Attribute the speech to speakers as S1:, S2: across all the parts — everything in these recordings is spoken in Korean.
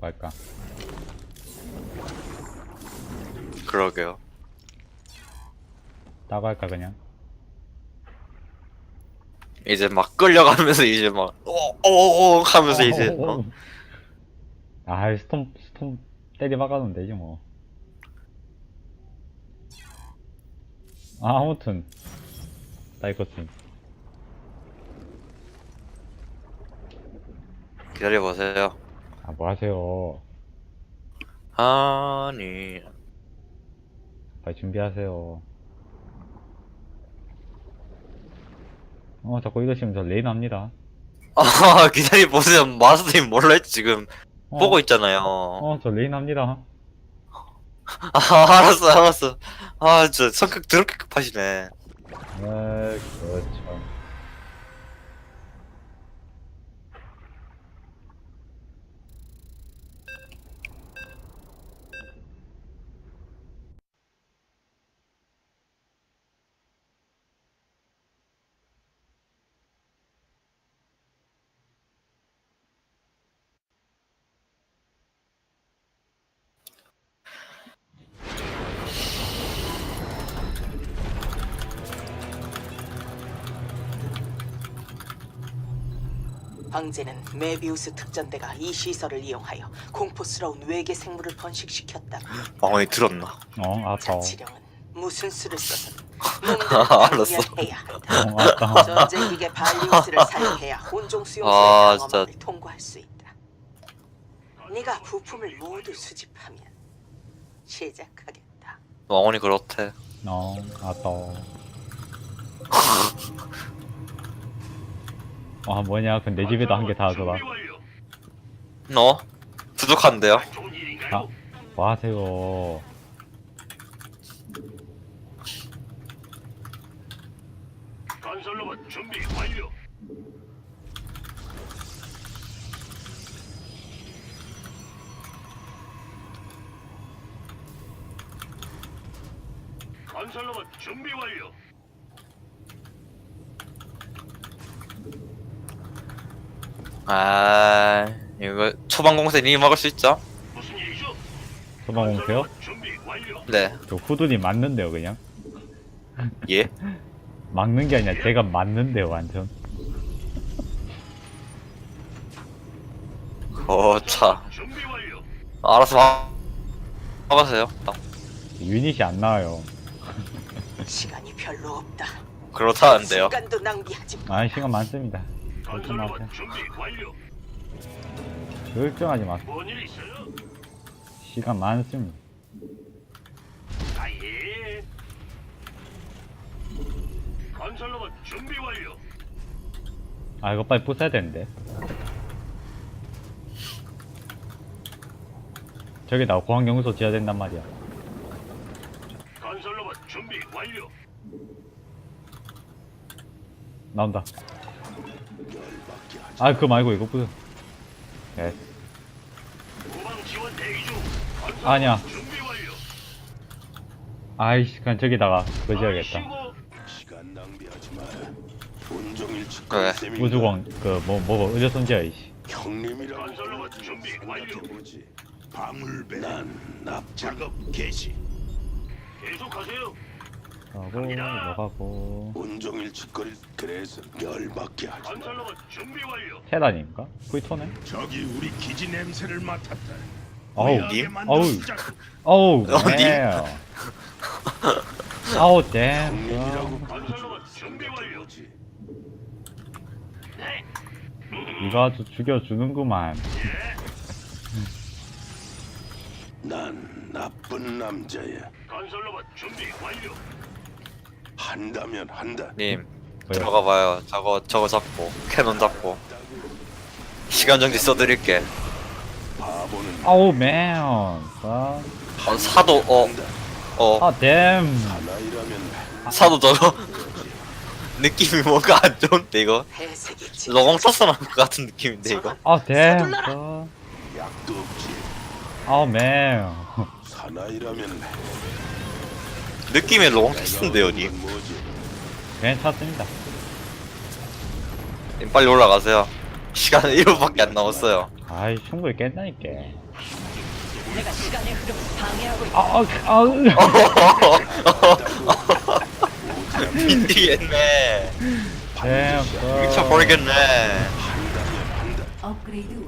S1: 뭐 할까?
S2: 그러게요.
S1: 할까 그냥?
S2: 이제 막 끌려가면서 이제 막 오오오 하면서 이제 어?
S1: 아 스톰 스톰 때리 박아놓으면 되지 뭐. 아 아무튼 딸것쯤
S2: 기다려 보세요.
S1: 아 뭐 하세요?
S2: 아니
S1: 빨리 준비하세요. 어 자꾸 이러시면 저 레인 합니다.
S2: 아 기다려 보세요. 마스터님 몰라 지금
S1: 어,
S2: 보고 있잖아요.
S1: 어 저 레인 합니다.
S2: 아 알았어 알았어. 아 저 성격 더럽게 급하시네.
S1: 네 그렇죠.
S3: 황제는 메비우스 특전대가 이 시설을 이용하여 공포스러운 외계 생물을 번식시켰다.
S2: 왕원이 들었나?
S1: 어 아파.
S3: 자치령은 무슨 수를 써서
S2: 알았어.
S3: 해야 한다.
S1: 어 아파.
S3: 전쟁기계 발리우스를 사용해야 혼종 수용소의
S2: 아,
S3: 방어막을
S2: 진짜.
S3: 통과할 수 있다. 네가 부품을 모두 수집하면 시작하겠다.
S2: 왕원이 그렇대.
S1: 어 아파. 아 뭐냐? 근데 내 집에도 한 개다 줘라.
S2: 너 부족한데요?
S1: 아 뭐 하세요?
S4: 건설로봇 준비 완료. 건설로봇 준비 완료.
S2: 아 이거 초반 공세 니 먹을 수 있죠?
S4: 무슨 일이죠?
S1: 소방 공세요?
S4: 건설로봇 준비 완료.
S2: 네.
S1: 저 후드니 맞는데요 그냥?
S2: 예.
S1: 막는 게 아니라 제가 맞는데요 완전.
S2: 거차.
S4: 준비 완료.
S2: 알아서 막 먹으세요. 딱.
S1: 유닛이 안 나와요.
S3: 시간이 별로 없다.
S2: 그렇다는데요.
S3: 시간도 낭비하지 마.
S1: 아 시간 많습니다. 마세요.
S4: 건설로봇 준비 완료.
S1: 걱정하지 마세요.
S4: 뭔일 있어요?
S1: 시간 많습니다.
S4: 아 예. 건설로봇 준비 완료.
S1: 아 이거 빨리 부숴야 되는데. 저기다 공항연구소 지어야 된단 말이야.
S4: 건설로봇 준비 완료.
S1: 나온다. 아 그거 말고
S4: 중. 건설로봇
S1: 아니야. 아이씨 그냥 저기다가 그거 지어야겠다.
S4: 아이씨고.
S5: 시간 낭비하지 마라. 온종일
S2: 그래.
S1: 우주공 그뭐 뭐 의료선 지어 이씨.
S5: 형님이라고
S4: 건설로봇 준비 완료.
S5: 생각해보지. 방울배. 난 납 작업 개시.
S4: 계속하세요.
S1: 하고 뭐가고
S5: 온종일 짓거릴 그래서 열받게 하지 마.
S4: 건설로봇 준비 완료.
S1: 테란입니까? 쿠이토네?
S5: 저기 우리 기지 냄새를 맡았다.
S1: 어우
S5: 어,
S2: 님?
S1: damn. 아우 댐.
S4: 건설로봇 준비 완료. 네.
S1: 이거 아주 죽여주는구만.
S5: 난 나쁜 남자야.
S4: 건설로봇 준비 완료.
S5: 한다면 한다.
S2: 님
S1: 뭐야?
S2: 들어가 봐요. 저거 저거 잡고 캐논 잡고 시간 정지 써드릴게.
S5: 바보는
S1: 아우 맨. 아
S2: 어, 사도 어어
S1: 아, 댐.
S5: 하나이라면
S2: 사도 저거 느낌이 뭔가 안 좋은데 이거 로공 나올 것 같은 느낌인데 이거.
S1: 아 댐. 아,
S5: 약도 없지.
S1: 아우 맨.
S5: 사나이라면
S2: 쳤는데요
S5: 얻는
S2: 님.
S1: 괜찮습니다.
S2: 님 빨리 올라가세요. 시간 1분밖에 안 남았어요.
S1: 아이 충분히 깼다니까
S3: 내가 시간의 흐름을 방해하고 있다.
S1: 아, 아, 아,
S2: 미치겠네.
S1: 네,
S2: 미쳐버리겠네.
S5: 한다면 한다.
S6: 업그레이드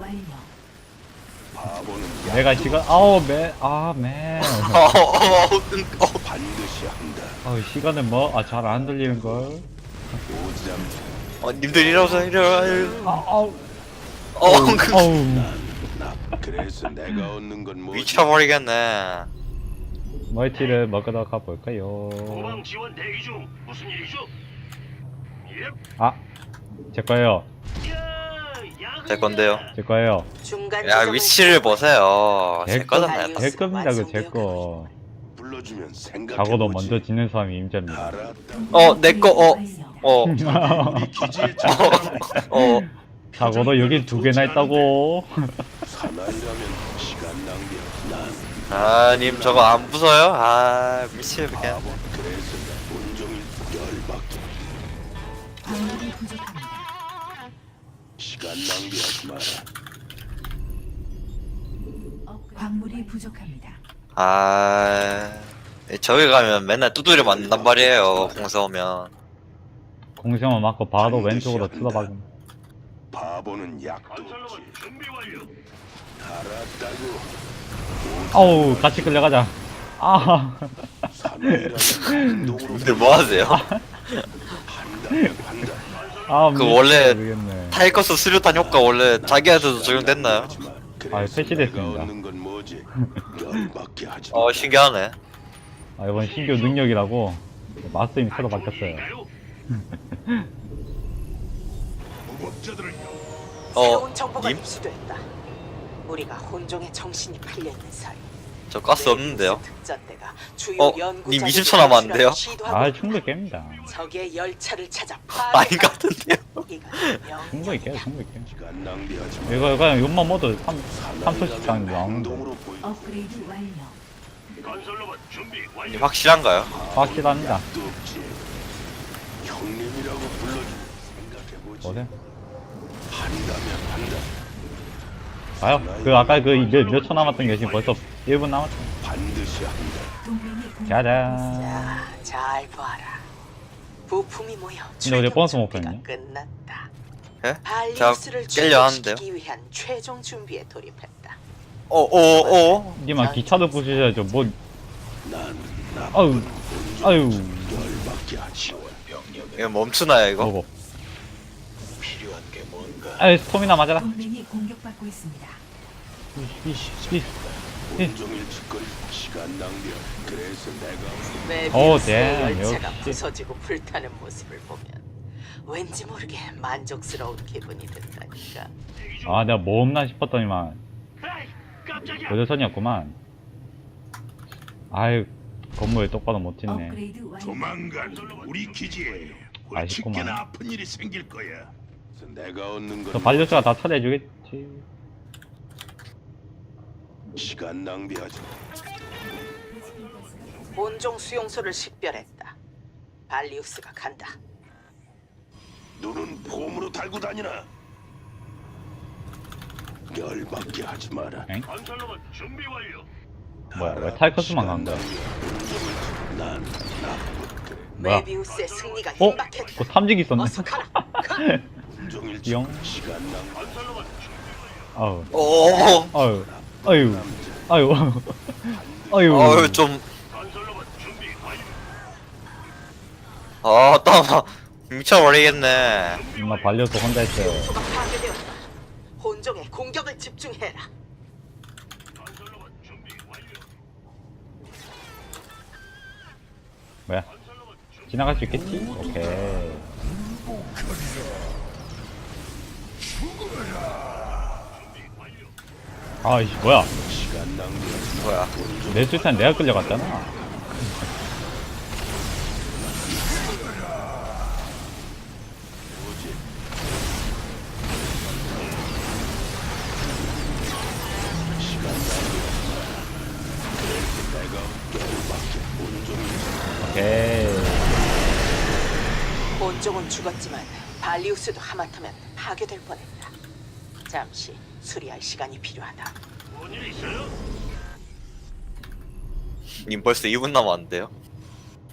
S1: 내가 지금 아우 맨아맨
S2: 어, 어, 응, 어.
S5: 반드시 한다.
S1: 아우 시간은 뭐 아 잘 안 들리는 걸
S5: 오지랖
S2: 어, 님들 이러, 이러.
S1: 아, 아우
S2: 어, 그,
S1: 아우
S5: 나 그래서 내가 얻는 건 뭐지?
S2: 미쳐버리겠네.
S1: 멀티를 먹으러 가볼까요
S4: 후방 지원 대기 중. 무슨 일이죠? 예.
S1: 아 제 거예요
S4: 야, 야근이다.
S2: 제 건데요.
S1: 제 거예요
S3: 중간
S2: 야,
S3: 지점을
S2: 위치를 보세요.
S1: 제제
S2: 거잖아요.
S1: 거- 제 겁니다 그제 거
S5: 불러주면 생각해
S1: 자고도 먼저 짓는 사람이 임자입니다.
S2: 어, 내 거, 어, 어,
S5: 우리 기지에
S2: 어.
S1: 자고도 여기 두 개나 있다고
S5: 사나이라면 시간 낭비야. 난
S2: 아, 님 저거 안 부숴요? 아, 미치겠네.
S5: 바보. 시간 낭비하지 마라.
S6: 업- 광물이 부족합니다.
S2: 아, 저기 가면 맨날 두드려 맞는단 말이에요. 공사 오면.
S1: 공성을 맞고 바로 왼쪽으로 쳐다박음
S5: 바보는 약도 없지. 알았다고.
S1: 아우 같이 끌려가자 아
S5: 행동으로
S2: 님들 뭐 하세요?
S5: 한다면 한다.
S1: 아,
S2: 그 원래
S1: 모르겠네.
S2: 타이커스 수류탄 효과 원래 자기한테도 적용됐나요?
S1: 아, 패치됐습니다.
S2: 어, 신기하네.
S1: 아, 이번 신규 능력이라고 마스터님이 새로 바뀌었어요.
S2: 어,
S3: 새로운 정보가
S2: 님?
S3: 입수됐다. 우리가 혼종의 정신이 팔려 있는 사이.
S2: 저 가스 없는데요?
S3: 특전대가 주요
S2: 어, 님 20초 남았는데요?
S3: 시도하고
S1: 아. 충분히 깹니다.
S3: 적의 열차를 찾아
S2: 아닌 것 같은데요?
S1: 충분히 깨요, 충분히 깨요.
S5: 시간 낭비하지 마.
S1: 이거 그냥 욕만 모두 3, 3초씩 당
S5: 사나이라면
S1: 나오는데.
S5: 행동으로 보이.
S6: 업그레이드 완료.
S4: 건설로봇 준비
S2: 님
S4: 완료.
S2: 확실한가요?
S1: 확실합니다.
S5: 또 없지. 형님이라고 생각해보지. 한다면 한다.
S1: 봐요. 그 아까 그 몇 초 남았던 게 지금 벌써 1분 남았죠.
S5: 반드시 한다.
S1: 짜잔.
S3: 자, 잘 봐라. 부품이 모여
S1: 근데 어제 버스 못
S3: 준비가
S1: 뺐네.
S3: 끝났다.
S2: 예?
S3: 발리우스를
S2: 자, 깰려 하는데요?
S3: 출격시키기 위한 최종 준비에 돌입했다.
S2: 어, 어, 어.
S1: 니만 기차도 부수셔야죠. 뭐. 아유, 아유.
S5: 열받게 하지.
S2: 이거 멈추나요, 이거?
S1: 뭐고.
S5: 필요한 게 뭔가.
S1: 아유, 스톰이나 맞아라.
S6: 동맹이 공격받고 있습니다.
S1: 이, 이, 이.
S5: 온종일 짓거리 시간 낭비야. 그래서 내가
S1: 오,
S3: 메비우스의
S1: damn,
S3: 열차가
S1: 역시.
S3: 부서지고 불타는 모습을 보면 왠지 모르게 만족스러운 기분이 든다니까.
S1: 아, 내가 뭐 없나 싶었더니만. 고조선이었구만. 아유, 건물 똑바로 못 짓네.
S6: 업그레이드 완료.
S7: 조만간 우리 기지에
S1: 아쉽구만.
S7: 골칫게나 아픈 일이 생길 거야.
S5: 내가 얻는
S1: 건저 반려수가 다 처리해주겠지.
S5: 시간 낭비하지. 마.
S3: 본종 수용소를 식별했다. 발리우스가 간다.
S5: 눈은 폼으로 달고 다니나. 열받게 하지 마라.
S1: 엥?
S4: 건설로봇 준비 완료.
S1: 뭐야, 왜 타이커스만 간 거야?
S5: 난.
S1: 뭐야?
S3: 메비우스의 승리가
S1: 어?
S3: 임박했다.
S1: 그 탐지기 있었네.
S3: 어서 가라.
S5: 온종일
S1: 영.
S5: 시간 낭비.
S4: 건설로봇 준비
S1: 아유,
S2: 어,
S1: 아유, 아유, 아유, 아유.
S2: 어유, 좀. 아, 땀, 미쳐버리겠네.
S1: 엄마 반려수 혼자 했어요.
S3: 파괴되었다. 본종에 공격을 집중해라.
S1: 뭐야? 지나갈 수 있겠지? 오케이. 아이씨, 뭐야?
S5: 시간 낭비하지
S2: 뭐야.
S1: 내 술탄 내가 끌려갔잖아. 오케이.
S3: 본종은 죽었지만 발리우스도 하마터면 파괴될 뻔했다. 잠시 수리할 시간이 필요하다.
S4: 뭔일 있어요?
S2: 님 벌써 2분 남았는데요?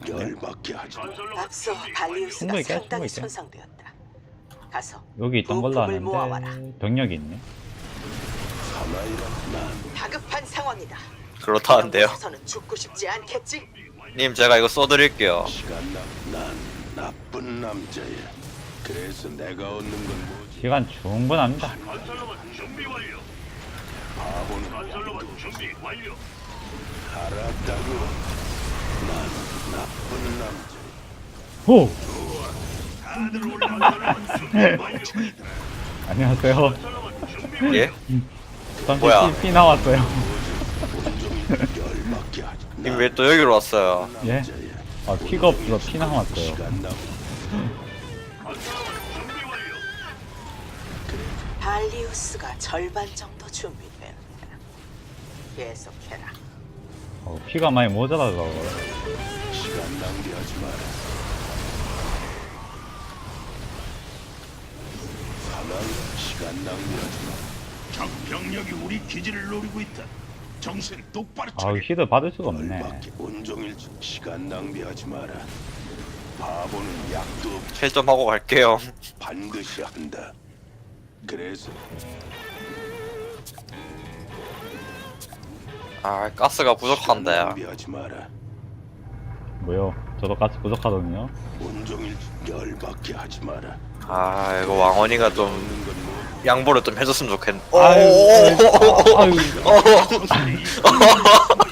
S5: 열받게 하지
S3: 앞서 발리우스가
S1: 충분히 깨,
S3: 상당히
S1: 충분히 깨.
S3: 손상되었다. 가서
S1: 여기 있던 걸로
S3: 부품을 모아와라.
S1: 아는데 병력이 있네.
S5: 난
S3: 다급한 상황이다.
S2: 그렇다는데요?
S3: 서는 죽고 싶지 않겠지?
S2: 님 제가 이거 써드릴게요
S5: 시간 나. 난 나쁜 남자야. 그래서 내가 얻는 건 뭐지?
S1: 시간 충분합니다.
S4: 건설로봇 준비 완료.
S5: 바보는
S4: 건설로봇 준비 완료.
S5: 알았다고. 난 나쁜 남자.
S1: 오!
S4: 다들 올라. 건설로봇 준비 완료.
S1: 안녕하세요.
S4: 준비
S2: 예?
S1: 잠시
S2: 뭐야?
S1: 피, 피 나왔어요.
S5: 열받게 하지.
S2: 님왜 또 여기로 왔어요?
S1: 예? 아, 피가 없어서 피 나왔어요.
S5: 시간 나.
S4: 건
S3: 발리우스가 절반 정도 준비된다. 계속해라.
S1: 어, 피가 많이 모자라서.
S5: 시간 낭비하지 마라. 사나이 시간 낭비하지 마.
S7: 적 병력이 우리 기지를 노리고 있다. 정신 똑바로
S1: 아,
S7: 차려.
S1: 히드 받을 수가 없네.
S5: 열받게 온종일 시간 낭비하지 마라. 바보는 약도 없
S2: 힐 좀 하고 갈게요
S5: 반드시 한다. 그래서
S2: 아 가스가 부족한데
S5: 낭비하지 마라.
S1: 뭐요? 저도 가스 부족하거든요.
S5: 온종일 열받게 하지 마라.
S2: 아 이거 왕원이가
S5: 좀건 뭐?
S2: 양보를 좀 해줬으면 좋겠네
S1: 아유, 아유,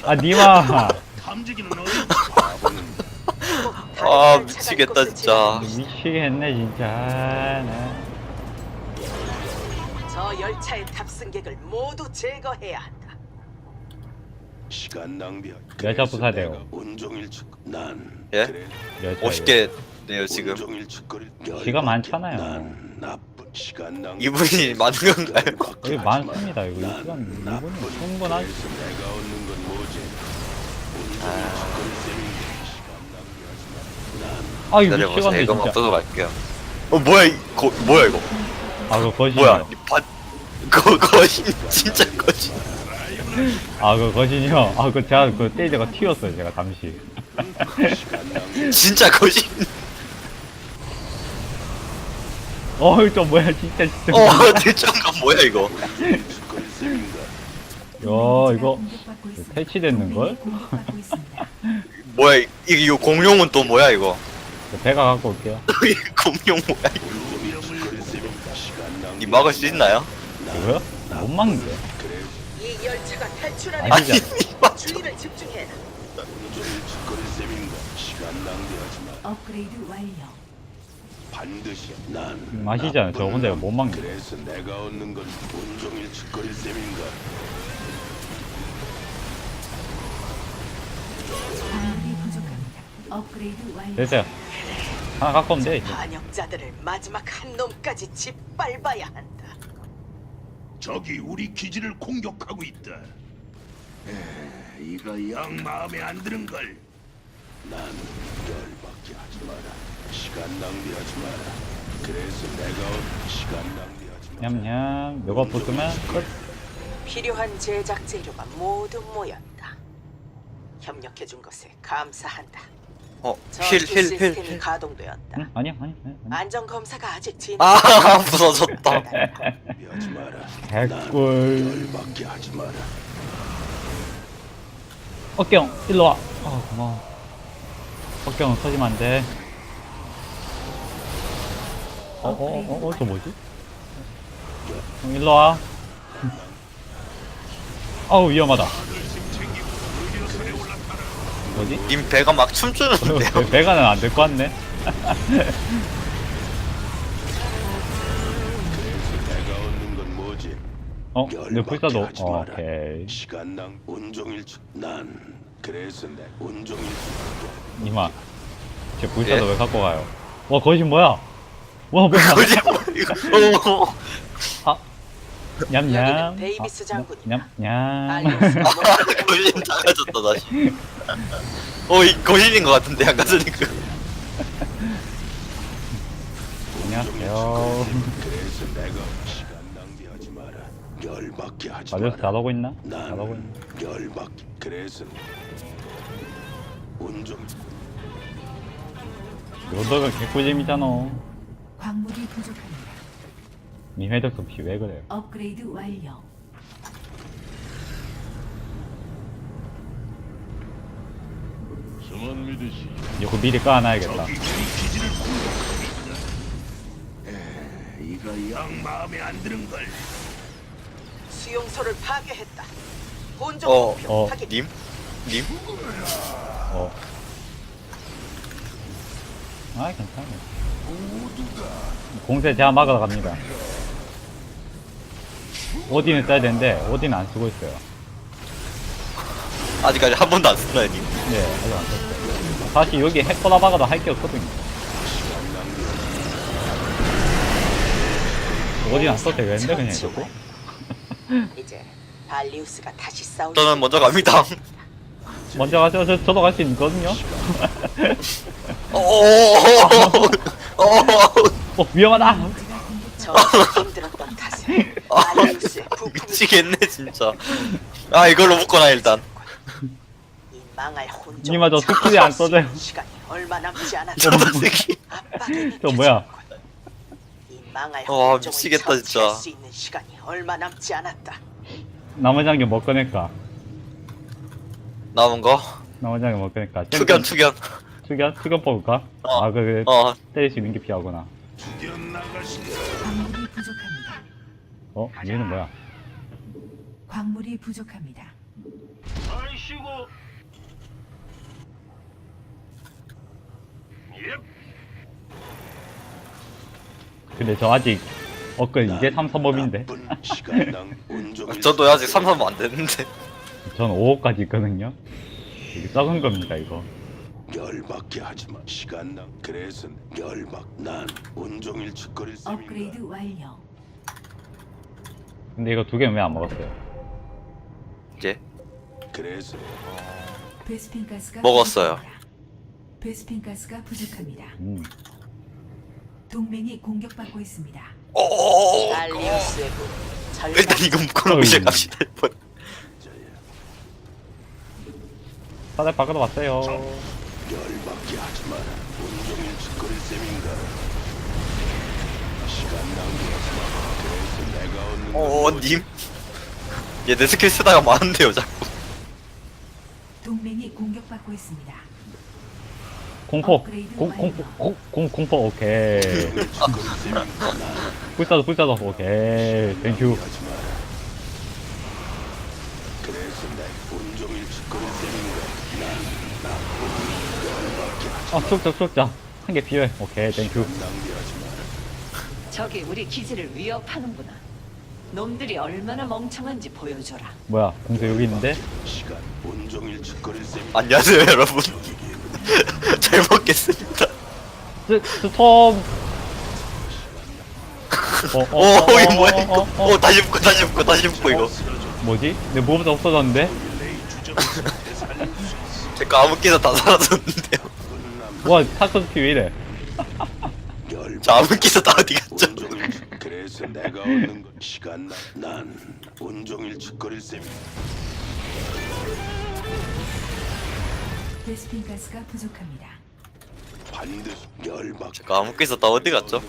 S1: 아, 니마.
S7: 감지기는 어디?
S5: 바보는
S2: 아 미치겠다 진짜
S1: 미치겠네, 진짜. 네.
S3: 저 열차의 탑승객을 모두 제거해야 한다.
S5: 시간 낭비하.
S1: 여자 부사돼요.
S5: 내가 온종일 짓. 난
S2: 예?
S5: 그래.
S1: 열차에.
S2: 50개 네요 지금
S5: 온종일 짓거릴
S1: 시가 많잖아요.
S5: 난 나쁜 시간 낭비.
S2: 이분이 많은 건가요?
S1: 여기 많습니다. 이거 이 시간 충분하지.
S5: 그래서 내가 얻는 건 뭐지? 온종일
S2: 아.
S5: 짓거릴 셈인데 시간 낭비하지 마. 난
S1: 아유,
S2: 기다려보세요
S1: 미치겠네,
S2: 이거
S1: 진짜.
S2: 없어서 갈게요 어 뭐야 이 거, 뭐야 이거
S1: 아, 그거 거신이요.
S2: 뭐야 이 바... 거, 거신 진짜 거신
S1: 아, 그거 거신이요. 아, 그 제가 그 때리다가 튀었어요, 제가 잠시.
S2: 진짜 거신
S1: 어이, 또 뭐야, 진짜, 진짜.
S2: 어 대장가 뭐야 이거?
S1: 야, 이거. 퇴치됐는걸?
S6: 공격받고 있습니다.
S2: 뭐야 이- 이게 이 공룡은 또 뭐야 이거
S1: 배가 갖고 올게요.
S2: 이 공룡 뭐야 이거 막을 수 있나요?
S1: 이거요? 못 막는데.
S5: 그래.
S3: 이 열차가 탈출하는
S1: 아니죠.
S3: 주의를 집중해라.
S5: 온종일 짓거릴 셈인가? 시간 낭비하지 마.
S6: 업그레이드 완료.
S5: 반드시 난
S1: 음, 아시잖아요. 저 혼자 못 막는 거.
S5: 그래서 내가 얻는 건 온종일 짓거릴 셈인가
S6: 광물이 부족합니다. 업그레이드 완료.
S1: 됐어요. 하나 갖고 오면 돼, 이제.
S3: 반역자들을 마지막 한 놈까지 짓밟아야 한다.
S7: 적이 우리 기지를 공격하고 있다. 에, 이거 영 마음에 안 드는 걸.
S5: 난 열받게 하지 마라 시간 낭비하지 마라 그래서 내가 얻 시간 낭비하지 마라
S1: 냠냠. 요거 붙으면 끝.
S3: 필요한 제작 재료가 모두 모였다. 협력해 준 것에 감사한다. 전투
S2: 어힐힐힐
S3: 시스템이
S2: 힐.
S3: 가동되었다.
S1: 응? 아니야, 아니야. 아니야.
S3: 안전 검사가 아직 진행.
S2: 아 부서졌다
S5: 낭비하지 마라
S1: 개꿀.
S5: 열받게 하지 마라
S1: 어깨형, 일로 와. 어, 고마워. 어깨형 터지면 안 돼. 어, 어, 어, 어, 저 뭐지? 형, 일로 와. 아우, 위험하다. 뭐지?
S2: 님 배가 막 춤추는데요
S1: 배- 배가는 안 될 것 같네.
S5: 그래서 내가 얻는 건 뭐지
S1: 어, 내
S5: 열받게
S1: 불사도.
S5: 하지
S1: 어,
S5: 마라.
S1: 오케이.
S5: 시간 낭 온종일 짓- 난 그래서 내 온종일 짓-
S1: 이마. 제 불사도
S2: 예?
S1: 왜 갖고 가요? 와, 거신 뭐야? 와, 뭐야?
S2: 거짓 뭐야 이거 어.
S1: 아. 냠냠.
S3: 여기는 데이비스
S1: 아,
S3: 장군이다.
S1: 냠냠.
S2: 거신 작아졌다 다시 어이 거신인 것 같은데 아까 전니까
S1: 안녕하세요.
S5: 그래서 내가 시간 낭비하지 마라 열받게 하지 마라.
S1: 잘하고 있나?
S5: 난
S1: 잘하고 있나?
S5: 열받게. 그래서 온종
S1: 요덕은 개꿀잼이잖아.
S6: 광물이 부족합니다.
S1: 미메덕도 비왜 그래요?
S6: 업그레이드 완료.
S5: 저만 믿으시.
S1: 이거 미리 까놔야겠다.
S7: 적이 기지를. 에, 이거 영 마음에 안 드는 걸.
S3: 수용소를 파괴했다. 본종
S2: 어,
S3: 목표
S1: 어.
S3: 확인.
S2: 님? 님?
S1: 어. 아, 괜찮아. 공세 제가 막으러 갑니다. 오딘을 써야 되는데, 오딘 안 쓰고 있어요.
S2: 아직까지 한 번도 안 썼나요, 님?
S1: 네, 아직 안 썼어요. 사실 여기 해커나 박아도 할 게 없거든요. 오딘 안 써도 되겠는데, 그냥 이러고?
S3: 이제 발리우스가 다시 싸울
S2: 저는
S3: 수
S2: 먼저 갑니다.
S1: 먼저 가죠. 저, 저도 갈 수 있거든요.
S2: 어 어 어 어 어 어
S1: 어, 위험하다!
S3: 저 힘들었던 탓에 부품이
S2: 미치겠네 진짜. 아 이걸로 묶어놔 일단.
S3: 이 망할 혼종
S1: 니마저 스킬이 안 써져요.
S3: 시간이 얼마 남지 않았다.
S2: 저도 새끼.
S3: 압박이
S1: 저 뭐야?
S3: 이 망할
S2: 와,
S3: 혼종을
S2: 미치겠다,
S3: 처치할
S2: 진짜.
S3: 수 있는 시간이 얼마 남지 않았다.
S1: 나머지 한 개 뭐 꺼낼까?
S2: 남은 거
S1: 나머지 한 개 뭐 꺼낼까?
S2: 투견 투견.
S1: 투견? 투견 뽑을까?
S2: 어.
S1: 아, 그, 그,
S2: 어
S1: 때릴 수 있는 게 피하구나. 어? 얘는 뭐야?
S6: 광물이 부족합니다.
S4: 아이씨고. 예.
S1: 근데 저 아직 업글 이제 3, 3법인데
S5: 나쁜 시간당 온종일
S2: 저도 아직 3, 3안 됐는데.
S1: 전 5호까지 있거든요 되게 적은 겁니다 이거
S5: 열받게 하지 마. 시간당. 그래서 열받. 난 온 종일 짓거릴 셈인가.
S6: 업그레이드 완료.
S1: 근데 이거 두 개는 왜 안 먹었어요?
S2: 이제
S5: 그래서
S6: 베스핀 가스가
S2: 먹었어요.
S6: 부족합니다. 베스핀 가스가 부족합니다.
S1: 음.
S6: 동맹이 공격받고 있습니다.
S2: 어어어어.
S3: 발리우스의 군 절반
S2: 일단 이거 묶어놓고 이제 갑시다. 이번.
S1: 다들 밖으로 왔어요
S5: 열받게 하지 마라. 온종일 짓거릴 셈인가. 시간 낭비하지 마. 그래서 내가 얻는
S2: 어어
S5: 건
S2: 님. 얘 내 스킬 쓰다가 많은데요 자꾸.
S6: 동맹이 공격받고 있습니다.
S1: 공포 공. 공포 공, 공, 공포 오케이
S5: 셈인가. 난
S1: 불사도 불사도 오케이 땡큐. 아 수족자 수족자 한 개 필요해 오케이 땡큐.
S8: 저기 우리 기지를 위협하는구나. 놈들이 얼마나 멍청한지 보여줘라.
S1: 뭐야 공세 여기 있는데?
S5: 시간 온종일 짓거릴 셈.
S2: 안녕하세요 여러분. 잘 먹겠습니다.
S1: 스, 스톰 어, 어, 어,
S2: 오
S1: 어, 어,
S2: 이거 뭐야
S1: 어,
S2: 이거.
S1: 어, 어.
S2: 오 다시 묶어 다시 묶어 다시 묶어 이거.
S1: 뭐지? 내 무엇보다 없어졌는데?
S2: 제거 아무 끼도 다 사라졌는데요.
S1: 와 타크스피 왜 이래
S5: 열.
S2: 저 아무 끼도 다 어디 갔죠?
S5: 그래서 내가 얻는 건 시간 나. 난 온종일 짓거릴 셈이.
S6: 베스핀 가스가 부족합니다.
S5: 반드시 열받.
S2: 제거 아무 끼도 다 어디 갔죠?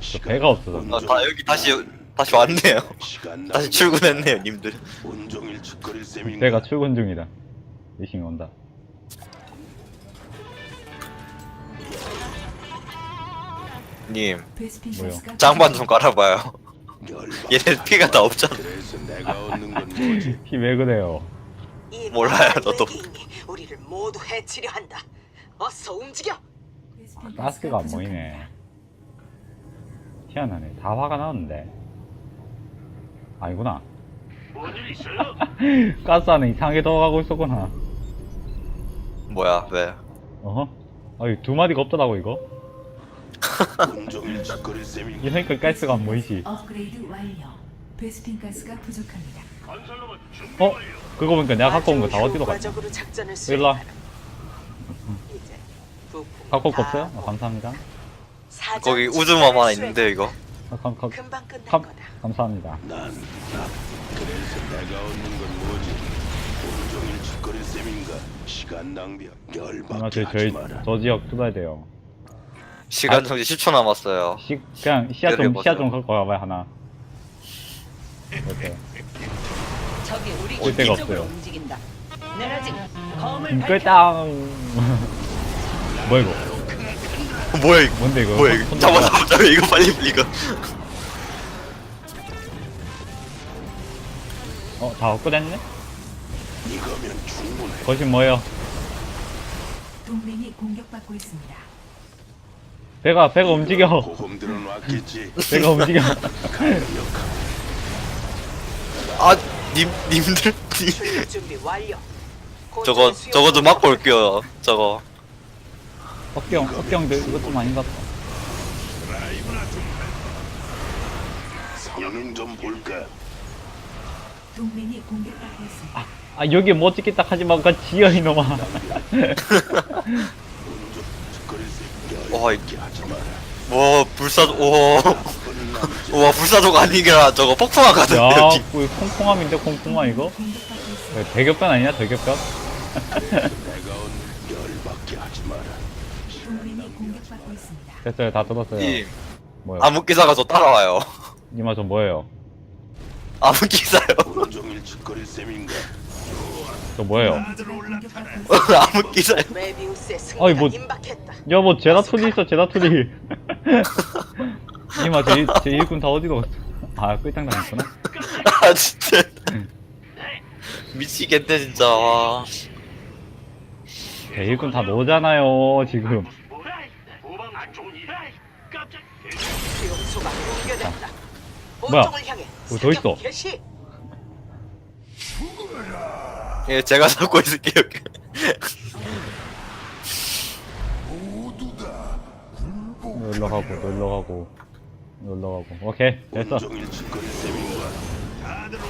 S1: 저 배가 없어졌네
S2: 아, 다 여기 다시 다시 왔네요.
S5: 시간
S2: 다시 출근했네요 님들.
S5: 온종일 짓거릴 셈인가.
S1: 배가 출근 중이다 리싱이 온다
S2: 님
S1: 뭐요?
S2: 장반 좀 깔아봐요. 얘네 피가 다 없잖아.
S5: 그래서 내가 얻는 건 뭐지?
S1: 피왜 그래요
S3: 이
S2: 몰라요, 너도.
S3: 외계인이 우리를 모두 해치려 한다. 어서 움직여.
S1: 가스가 안. 보이네 희한하네 다 화가 나는데 아니구나
S4: 뭔일 있어요?
S1: 가스 안에 이상하게 들어가고 있었구나
S2: 뭐야 왜?
S1: 어허 아니 두 마디가 없더라고 이거
S5: 온종일 짓거릴 셈인가.
S1: 이러니까 가스가 안 보이지
S6: 업그레이드 완료. 베스핀 가스가 부족합니다.
S4: 건설로봇 준비
S1: 어?
S4: 완료.
S1: 그거 보니까 내가 갖고 온 거 다 어디로 갔지?
S3: 효과적으로 작전을
S1: 일로 와.
S3: 이제 부품
S1: 갖고 올 거
S3: 다
S1: 없어요? 아, 감사합니다
S3: 사전
S2: 거기 우주맘 하나. 있는데 이거.
S1: 아, 감, 감,
S3: 금방 끝날
S1: 감,
S3: 거다.
S1: 감사합니다.
S5: 난, 나. 그래서 내가 얻는 건 뭐지? 온종일 짓거릴 셈인가? 시간 낭비야.
S1: 아,
S5: 열받게
S1: 저희,
S5: 하지
S1: 저희,
S5: 마라.
S1: 저 지역 뚫어야 돼요.
S2: 시간 정지 10초 남았어요.
S1: 시, 그냥 시야 좀. 시야 좀 갖고 와봐요, 하나. 이렇게.
S8: 적이 우리
S1: 올 데가
S8: 기지 쪽으로
S1: 없어요.
S8: 움직인다. 아직 검을
S1: 음,
S8: 밝혀.
S1: 뭐야, 이거?
S2: 뭐야 이거?
S1: 뭔데, 이거?
S2: 뭐야 이거?
S1: 손-
S2: 잡아
S1: 손-
S2: 잡아 잡아 이거 빨리 이거.
S1: 어, 다 업그레이드네?
S5: 이거면 충분해.
S1: 거신 뭐예요?
S6: 동맹이 공격받고 있습니다.
S1: 배가, 배가 움직여!
S5: 보험들은 왔겠지.
S1: 배가 움직여!
S2: 아 님 님들 님.
S3: 출격 준비 완료.
S2: 저거 저거 좀 맞고 올게요. 저거.
S1: 억경, 억경들, 이것 좀 아닌 것 같다.
S5: 성능 좀 볼까?
S6: 동맹이 공격받고 있습니다.
S1: 아, 여기 못 찍겠다 하지 마, 그 지어, 이놈아.
S2: 와,
S5: 하지 마라.
S2: 뭐 불사조 오.
S5: 나쁜 남자.
S2: 와 불사조가 아니라 저거 폭풍하거든요.
S1: 야,
S2: 님.
S1: 그 콩콩함인데, 콩콩함 이거? 왜, 대격변 아니냐, 대격변?
S5: 내가 얻는 열받게 하지 마라.
S6: 동맹이 공격받고 있습니다.
S1: 됐어요, 다 들었어요.
S2: 님
S1: 뭐요?
S2: 암흑기사가 저 따라와요.
S1: 니마 저 뭐예요?
S2: 암흑기사요.
S5: 온종일 짓거릴 셈인가?
S1: 저 뭐예요?
S3: 메비우스의
S1: 아이,
S3: 승리가
S1: 뭐-. 여보, 제라툴이 있어, 제라툴이. 니마, 제, 제 일꾼 다 어디로 갔어? 아, 끌당 당했구나.
S2: 아 진짜. 미치겠네 진짜. 와.
S1: 제 일꾼 다 너잖아요, 지금. 뭐야? 뭐더 있어?
S3: 사격 개시.
S2: 예 제가 잡고 있을게요.
S1: 놀러 가고, 놀러 가고, 놀러 가고. 오케이, 됐어.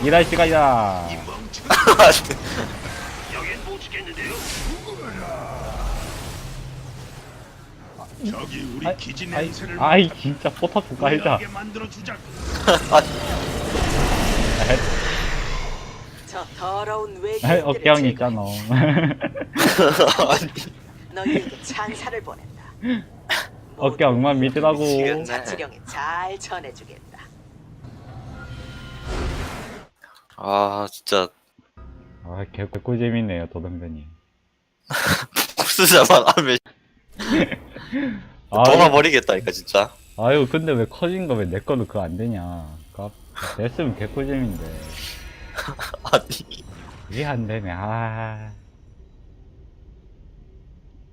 S1: 일할 시간이다.
S2: 아,
S4: 여긴 못 지켰는데요.
S7: 저기 우리
S1: 아이,
S7: 기지
S1: 아이,
S7: 냄새를
S1: 아이, 진짜 포탑.
S7: 만들어 주자고.
S3: 저 더러운
S1: 아이,
S3: 외계인들을
S1: 어깨형
S3: 제거해
S1: 있잖아.
S3: 너희에게 찬사를 보낸다.
S1: 어깨형만 믿으라고.
S2: 미치겠네.
S3: 자치령에 잘 전해주겠다.
S2: 아 진짜
S1: 아, 개, 개꿀 재밌네요, 도덤변이.
S2: 복수자만 하면
S1: 아,
S2: 돌아버리겠다니까 진짜.
S1: 아유, 근데 왜 커진 거 왜 내 거도 그거 안 되냐. 그 됐으면 개꿀잼인데.
S2: 아니
S1: 이게 안 되네, 아.